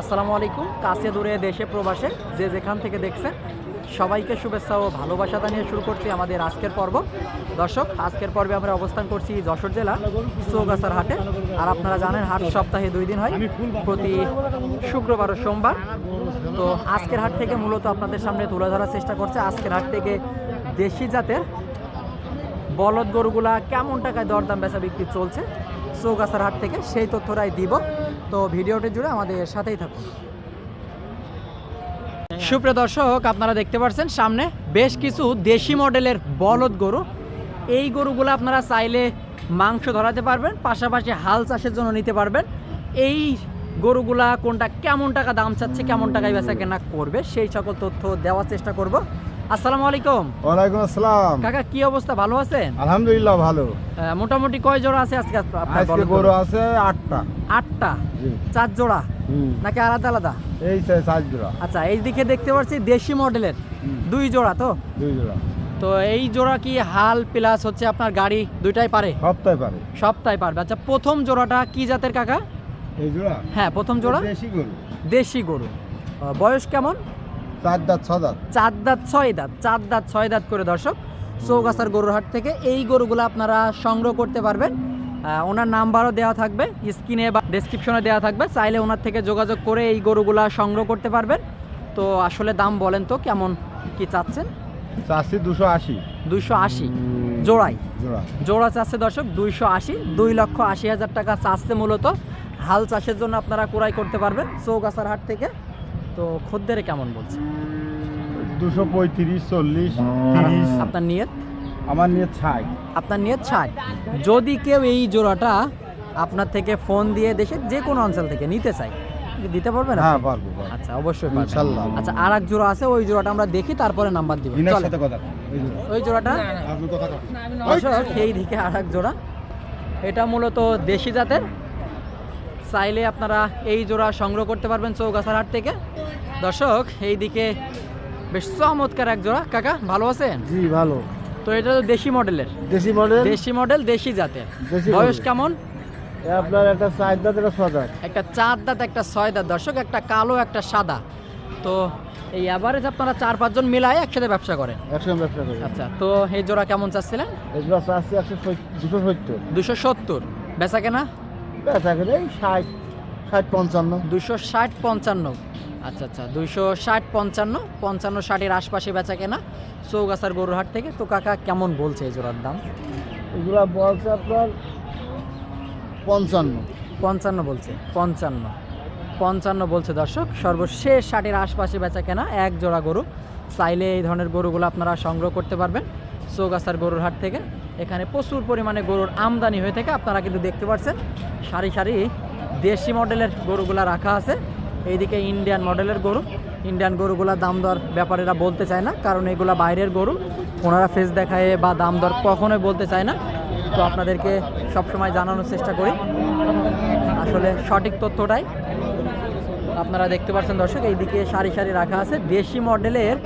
আসসালামু আলাইকুম, কাছে দূরে দেশে প্রবাসে যে যেখান থেকে দেখছেন, সবাইকে শুভেচ্ছা ও ভালোবাসা জানিয়ে শুরু করছি আমাদের আজকের পর্ব। দর্শক, আজকের পর্বে আমরা অবস্থান করছি যশোর জেলা চৌগাছার হাটে। আর আপনারা জানেন, হাট সপ্তাহে দুই দিন হয়, প্রতি শুক্রবার ও সোমবার। তো আজকের হাট থেকে মূলত আপনাদের সামনে তুলে ধরার চেষ্টা করছে। আজকের হাট থেকে দেশি জাতের বলদ গরুগুলা কেমন টাকায় দরদাম বেচা বিক্রি চলছে? চৌগাছার হাট থেকে সেই তথ্যটাই দিব। তো ভিডিওটি জুড়ে আমাদের সাথেই থাকুন। সুপ্রিয় দর্শক, আপনারা দেখতে পাচ্ছেন সামনে বেশ কিছু দেশি মডেলের বলদ গরু। এই গরুগুলো আপনারা চাইলে মাংস ধরাতে পারবেন, পাশাপাশি হাল চাষের জন্য নিতে পারবেন। এই গরুগুলা কোনটা কেমন টাকা দাম চাচ্ছে, কেমন টাকায় বেচা কেনা করবে, সেই সকল তথ্য দেওয়ার চেষ্টা করব। আসসালামু আলাইকুম। ওয়ালাইকুম আসসালাম। কাকা কি অবস্থা? ভালো আছেন? আলহামদুলিল্লাহ ভালো। মোটামুটি কয় জোড়া আছে আজকে আজকে গরু? আছে আটটা। আটটা? চার জোড়া? নাকি আলাদা আলাদা? এই সাত জোড়া। আচ্ছা এই দিকে দেখতে পাচ্ছি দেশি মডেলের। দুই জোড়া তো? দুই জোড়া। তো এই জোড়া কি হাল প্লাস হচ্ছে আপনার গাড়ি দুইটাই পারে? সপ্তাহে পারে। সপ্তাহে পারবে। আচ্ছা প্রথম জোড়াটা কি জাতের কাকা? এই জোড়া? হ্যাঁ প্রথম জোড়া। দেশি গরু। দেশি গরু। বয়স কেমন? চার দাঁত ছ দাঁত। চার দাঁত ছয় দাঁত চার দাঁত ছয় দাঁত করে দর্শক। চৌগাছার গরুর হাট থেকে এই গরুগুলো আপনারা সংগ্রহ করতে পারবেন। ওনার নাম্বারও দেওয়া থাকবে স্ক্রিনে বা ডেসক্রিপশনে দেওয়া থাকবে। চাইলে ওনার থেকে যোগাযোগ করে এই গরুগুলা সংগ্রহ করতে পারবেন। তো আসলে দাম বলেন তো কেমন কি চাচ্ছেন? চাষি দুশো আশি। দুইশো আশি। জোড়াই? জোড়া জোড়া চাচ্ছে দর্শক দুইশো আশি। দুই লক্ষ আশি হাজার টাকা চাচ্ছে মূলত। হাল চাষের জন্য আপনারা ক্রয় করতে পারবেন চৌগাছার হাট থেকে। তো খদ্দের কেমন বলছে? দুশো পঁয়ত্রিশ চল্লিশ তিরিশ। আপনার নিয়ত? আমার নিয়ে ছাই। আপনার নিয়ত ষাট যদি কেউ এই জোড়াটা আপনার থেকে ফোন দিয়ে দেশে যে কোনো অঞ্চল থেকে নিতে চাই কি দিতে পারবেন হ্যাঁ পারব। আচ্ছা অবশ্যই পারবেন। ইনশাল্লাহ। আচ্ছা আর এক জোড়া আছে ওই জোড়াটা আমরা দেখি তারপরে নাম্বার দিব। চলে সাথে কথা। ওই জোড়াটা? আপনি কথা। দর্শক দিকে আর এক জোড়া। এটা মূলত দেশি জাতের? চাইলে আপনারা এই জোড়া সংগ্রহ করতে পারবেন চৌগাছার হাট থেকে। দর্শক এই দিকে বেশ চমৎকার এক জোড়া। কাকা ভালো আছেন? জি ভালো। তো এটা তো দেশি মডেলের। দেশি মডেল? দেশি মডেল দেশি জাতের। বয়স কেমন? আপনার একটা চার দাঁত একটা ছ দাঁত। একটা চার দাঁত একটা ছয় দাঁত। দর্শক একটা কালো একটা সাদা। তো এই অ্যাভারেজ আপনারা চার পাঁচজন মিলায় একসাথে ব্যবসা করেন। একসঙ্গে ব্যবসা করি। আচ্ছা তো এই জোড়া কেমন চাচ্ছিলেন? এই জোড়া চাষি একশো দুশো সত্তর। দুশো সত্তর। বেচা কেনা? বেচা করে এই ষাট ষাট পঞ্চান্ন। দুশো ষাট পঞ্চান্ন। আচ্ছা আচ্ছা ষাট পঞ্চান্ন পঞ্চান্ন ষাটের আশপাশে বেচা কেনা। চৌগাছার থেকে তো কাকা কেমন বলছে এই জোড়ার দাম? এগুলা বলছে আপনার পঞ্চান্ন। পঞ্চান্ন বলছে পঞ্চান্ন। পঞ্চান্ন বলছে দর্শক সর্বশেষ ষাটের আশপাশে বেচা কেনা এক জোড়া গরু। চাইলে এই ধরনের গরুগুলো আপনারা সংগ্রহ করতে পারবেন চৌগাছার গরুর হাট থেকে। এখানে প্রচুর পরিমাণে গরুর আমদানি হয়ে থাকে। আপনারা কিন্তু দেখতে পাচ্ছেন, সারি সারি দেশি মডেলের গরুগুলা রাখা আছে। এইদিকে ইন্ডিয়ান মডেলের গরু। ইন্ডিয়ান গরুগুলা দাম দর ব্যাপারীরা বলতে চায় না, কারণ এগুলা বাইরের গরু। ওনারা ফেস দেখায় বা দাম দর কখনোই বলতে চায় না। তো আপনাদেরকে সবসময় জানানোর চেষ্টা করি। আসলে সঠিক তথ্যটাই আপনারা দেখতে পাচ্ছেন দর্শক, এইদিকে সারি সারি রাখা আছে। দেশি মডেলের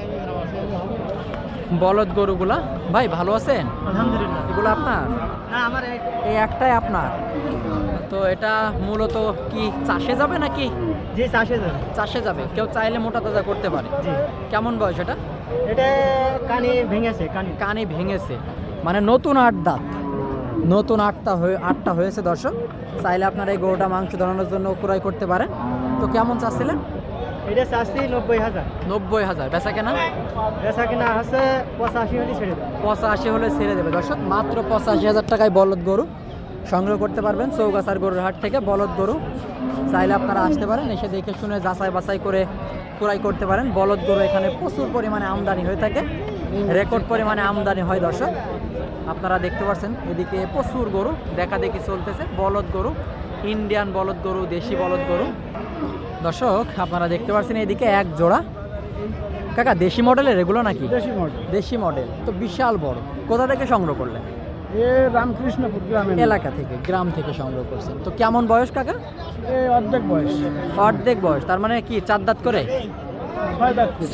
বলদ গরুগুলা? ভাই ভালো আছেন? আলহামদুলিল্লাহ। এগুলো আপনার? না আমার এই একটাই আপনার? তো এটা মূলত কি চাষে যাবে নাকি? জি চাষে যাবে। চাষে যাবে। কেউ চাইলে মোটা তাজা করতে পারে। জি। কেমন বয়স এটা? এটা কানে ভেঙেছে কানে। কানে ভেঙেছে। মানে নতুন আট দাঁত। নতুন আটটা হয়ে আটটা হয়েছে দর্শক। চাইলে আপনারা এই গরুটা মাংস ধরানোর জন্য ক্রয় করতে পারেন। তো কেমন চাচ্ছিলেন? এটা চাষি নব্বই হাজার। নব্বই হাজার। বেচা কেনা? বেচা কিনা আছে পঁচাশি হলে ছেড়ে দেবে। পঁচাশি হলে ছেড়ে দেবে। দর্শক মাত্র পঁচাশি হাজার টাকায় বলদ গরু সংগ্রহ করতে পারবেন চৌগাছার গরুর হাট থেকে। বলদ গরু চাইলে আপনারা আসতে পারেন এসে দেখে শুনে যাচাই বাছাই করে ক্রয় করতে পারেন। বলদ গরু এখানে প্রচুর পরিমাণে আমদানি হয়ে থাকে। রেকর্ড পরিমাণে আমদানি হয় দর্শক। আপনারা দেখতে পাচ্ছেন এদিকে প্রচুর গরু দেখা দেখি চলতেছে। বলদ গরু ইন্ডিয়ান বলদ গরু দেশি বলদ গরু। দর্শক আপনারা দেখতে পাচ্ছেন এদিকে এক জোড়া। কাকা দেশি মডেলের এগুলো নাকি? দেশি মডেল। দেশি মডেল। তো বিশাল বড়। কোথা থেকে সংগ্রহ করলেন? এ রামকৃষ্ণপুর গ্রামে। এলাকা থেকে গ্রাম থেকে সংগ্রহ করছেন। তো কেমন বয়স কাকা? এ অর্ধেক বয়স। অর্ধেক বয়স। তার মানে কি চার দাঁত করে?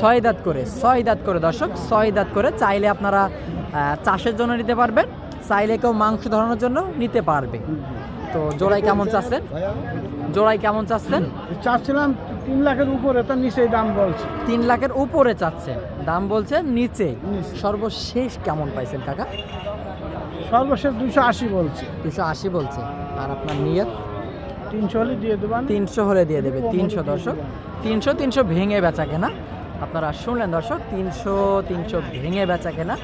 ছয় দাঁত করে। ছয় দাঁত করে দর্শক ছয় দাঁত করে চাইলে আপনারা চাষের জন্য নিতে পারবেন চাইলে কেউ মাংস ধরানোর জন্য নিতে পারবে। তো জোড়াই কেমন চাচ্ছেন? জোড়াই কেমন চাচ্ছেন? চাচ্ছিলাম তিন লাখের উপরে তার নিচেই দাম বলছে। তিন লাখের উপরে চাচ্ছেন। দাম বলছে নিচে। সর্বশেষ কেমন পাইছেন কাকা? সর্বশেষ দুশো আশি বলছে। দুশো আশি বলছে। আর আপনার নিয়ত? তিনশো হলে দিয়ে দেবেন তিনশো হলে দিয়ে দেবে। তিনশো দর্শক। তিনশো তিনশো ভেঙে বেচা কেনা। আপনারা শুনলেন দর্শক তিনশো তিনশো ভেঙে বেচা কেনা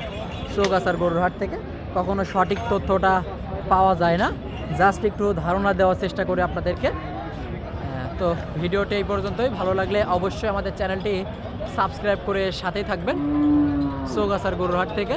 চৌগাছার গরুর হাট থেকে। কখনো সঠিক তথ্যটা পাওয়া যায় না। জাস্ট একটু ধারণা দেওয়ার চেষ্টা করি আপনাদেরকে। তো ভিডিওটি এই পর্যন্তই। ভালো লাগলে অবশ্যই আমাদের চ্যানেলটি সাবস্ক্রাইব করে সাথেই থাকবেন। সৌগাছার গুরুহাট হাট থেকে।